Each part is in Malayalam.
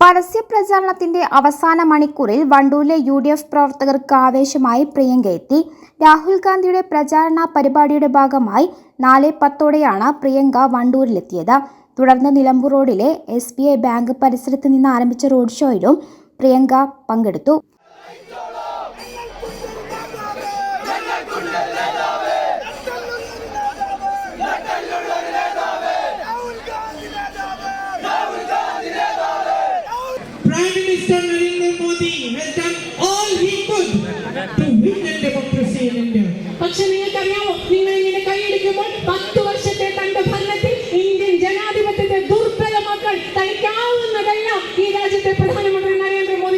പരസ്യപ്രചാരണത്തിന്റെ അവസാന മണിക്കൂറിൽ വണ്ടൂരിലെ യു ഡി എഫ് പ്രവർത്തകർക്ക് ആവേശമായി പ്രിയങ്ക എത്തി. രാഹുൽ ഗാന്ധിയുടെ പ്രചാരണ പരിപാടിയുടെ ഭാഗമായി നാല് പത്തോടെയാണ് പ്രിയങ്ക വണ്ടൂരിലെത്തിയത്. തുടർന്ന് നിലമ്പൂർ റോഡിലെ എസ് ബി ഐ ബാങ്ക് പരിസരത്ത് നിന്ന് ആരംഭിച്ച റോഡ് ഷോയിലും പ്രിയങ്ക പങ്കെടുത്തു.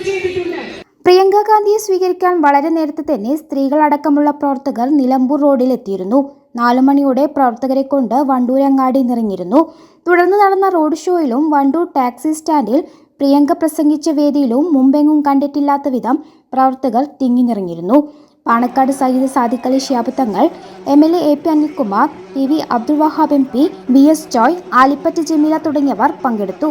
ചെയ്തിട്ടുണ്ട് പ്രിയങ്ക ഗാന്ധിയെ സ്വീകരിക്കാൻ വളരെ നേരത്തെ തന്നെ സ്ത്രീകളടക്കമുള്ള പ്രവർത്തകർ നിലമ്പൂർ റോഡിലെത്തിയിരുന്നു. നാലു മണിയോടെ പ്രവർത്തകരെ കൊണ്ട് വണ്ടൂരങ്ങാടി നിറഞ്ഞിരുന്നു. തുടർന്ന് നടന്ന റോഡ് ഷോയിലും വണ്ടൂർ ടാക്സി സ്റ്റാൻഡിൽ പ്രിയങ്ക പ്രസംഗിച്ച വേദിയിലും മുമ്പെങ്ങും കണ്ടിട്ടില്ലാത്ത വിധം പ്രവർത്തകർ തിങ്ങി നിറഞ്ഞിരുന്നു. Panakkad Sayyid Sadiq Ali Shihab Thangal M L A A P Anilkumar T V Abdul Wahab M P B S Joy Alippatt Jameela തുടങ്ങിയവർ പങ്കെടുത്തു.